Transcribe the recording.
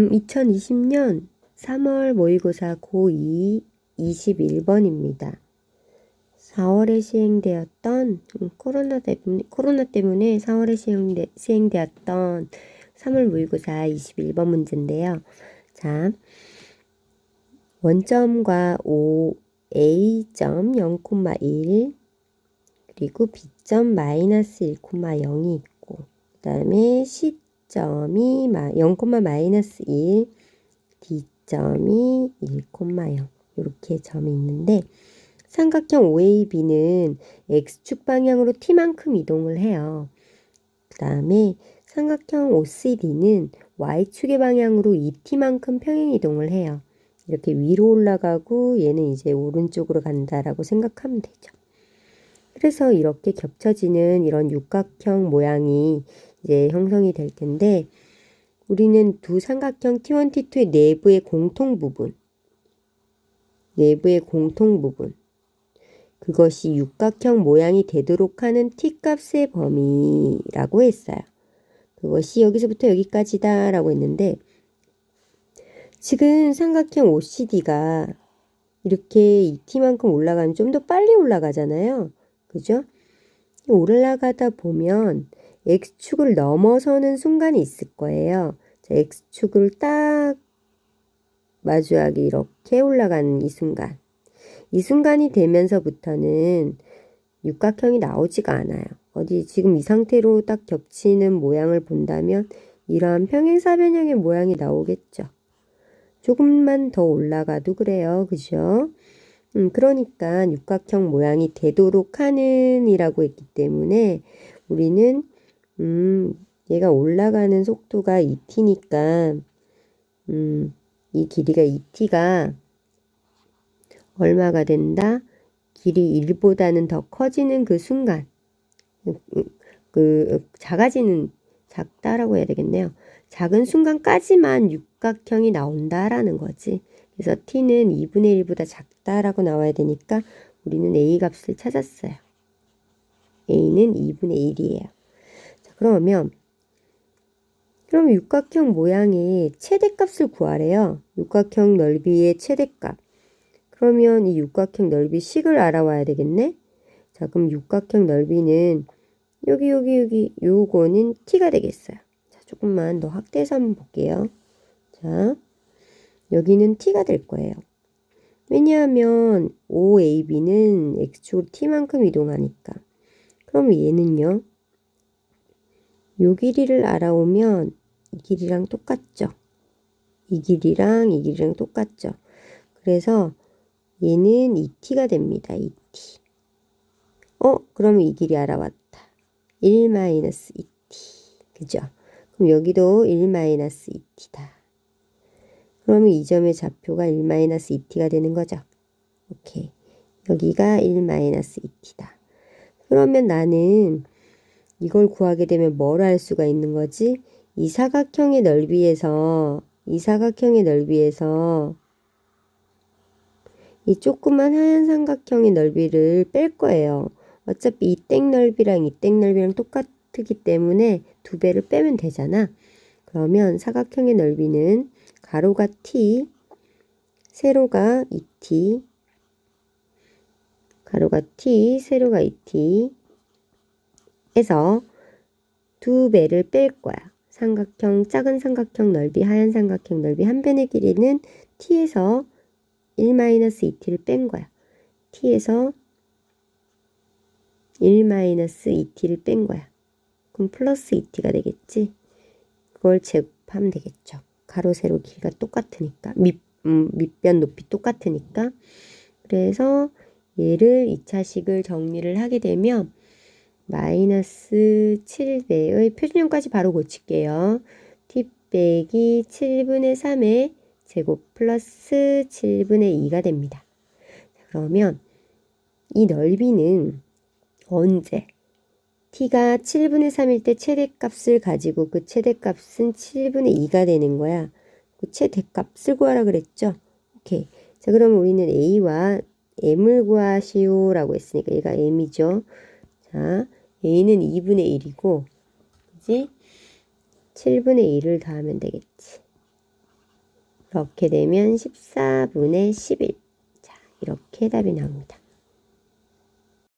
음, 2020년 3월 모의고사 고2 21번입니다. 4월에 시행되었던 음, 코로나 때문에, 코로나 때문에 4월에 시행되, 시행되었던 3월 모의고사 21번 문제인데요. 자, 원점과 O, A점 0,1 그리고 B점 마이너스 1,0이 있고 그 다음에 C 점이 0, 마이너스 1 D점이 1,0 이렇게 점이 있는데 삼각형 OAB는 X축 방향으로 T만큼 이동을 해요. 그 다음에 삼각형 OCD는 Y축의 방향으로 2T만큼 평행 이동을 해요. 이렇게 위로 올라가고 얘는 이제 오른쪽으로 간다라고 생각하면 되죠. 그래서 이렇게 겹쳐지는 이런 육각형 모양이 이제 형성이 될 텐데 우리는 두 삼각형 T1, T2의 내부의 공통 부분 내부의 공통 부분 그것이 육각형 모양이 되도록 하는 t값의 범위라고 했어요. 그것이 여기서부터 여기까지다 라고 했는데 지금 삼각형 OCD가 이렇게 이 t만큼 올라가면 좀 더 빨리 올라가잖아요. 그죠? 올라가다 보면 x축을 넘어서는 순간이 있을 거예요. 자, x축을 딱 마주하게 이렇게 올라가는 이 순간. 이 순간이 되면서부터는 육각형이 나오지가 않아요. 어디 지금 이 상태로 딱 겹치는 모양을 본다면 이러한 평행사변형의 모양이 나오겠죠. 조금만 더 올라가도 그래요. 그죠? 음, 그러니까 육각형 모양이 되도록 하는 이라고 했기 때문에 우리는 음, 얘가 올라가는 속도가 2t니까 음, 이 길이가 2t가 얼마가 된다? 길이 1보다는 더 커지는 그 순간 그 작아지는 작다라고 해야 되겠네요. 작은 순간까지만 육각형이 나온다라는 거지. 그래서 t는 2분의 1보다 작다라고 나와야 되니까 우리는 a 값을 찾았어요. a는 2분의 1이에요. 자, 그러면 그럼 육각형 모양의 최대값을 구하래요. 육각형 넓이의 최대값. 그러면 이 육각형 넓이 식을 알아와야 되겠네. 자, 그럼 육각형 넓이는 여기 여기 여기 요거는 t가 되겠어요. 자, 조금만 더 확대해서 한번 볼게요. 자, 여기는 t가 될 거예요. 왜냐하면 OAB는 x축으로 t만큼 이동하니까. 그럼 얘는요. 요 길이를 알아오면 이 길이랑 똑같죠. 이 길이랑 이 길이랑 똑같죠. 그래서 얘는 2t가 됩니다. 2t. 어? 그러면 이 길이 알아왔다. 1-2t. 그죠? 그럼 여기도 1-2t다. 그러면 이 점의 좌표가 1-2t가 되는 거죠. 오케이. 여기가 1-2t다. 그러면 나는 이걸 구하게 되면 뭘할 수가 있는 거지? 이 사각형의 넓이에서 이 사각형의 넓이에서 이 조그만 하얀 삼각형의 넓이를 뺄 거예요. 어차피 이 땡 넓이랑 이 땡 넓이랑 똑같기 때문에 두 배를 빼면 되잖아. 그러면 사각형의 넓이는 가로가 t, 세로가 2t, 가로가 t, 세로가 2t 해서 두 배를 뺄 거야. 삼각형, 작은 삼각형 넓이, 하얀 삼각형 넓이 한 변의 길이는 t에서 1-2t를 뺀 거야. t에서 1-2t를 뺀 거야. 그럼 플러스 2t가 되겠지? 그걸 제곱하면 되겠죠. 가로, 세로 길이가 똑같으니까. 밑, 음, 밑변 높이 똑같으니까. 그래서 얘를 2차식을 정리를 하게 되면 마이너스 7배의 표준형까지 바로 고칠게요. t 빼기 7분의 3의 제곱 플러스 7분의 2가 됩니다. 그러면 이 넓이는 언제 t가 7분의 3일 때 최대값을 가지고 그 최대값은 7분의 2가 되는 거야. 그 최대값을 구하라 그랬죠? 오케이. 자, 그러면 우리는 a와 m을 구하시오라고 했으니까 얘가 m이죠. 자, a는 2분의 1이고, 그지? 7분의 1을 더하면 되겠지. 이렇게 되면 14분의 11. 자, 이렇게 답이 나옵니다.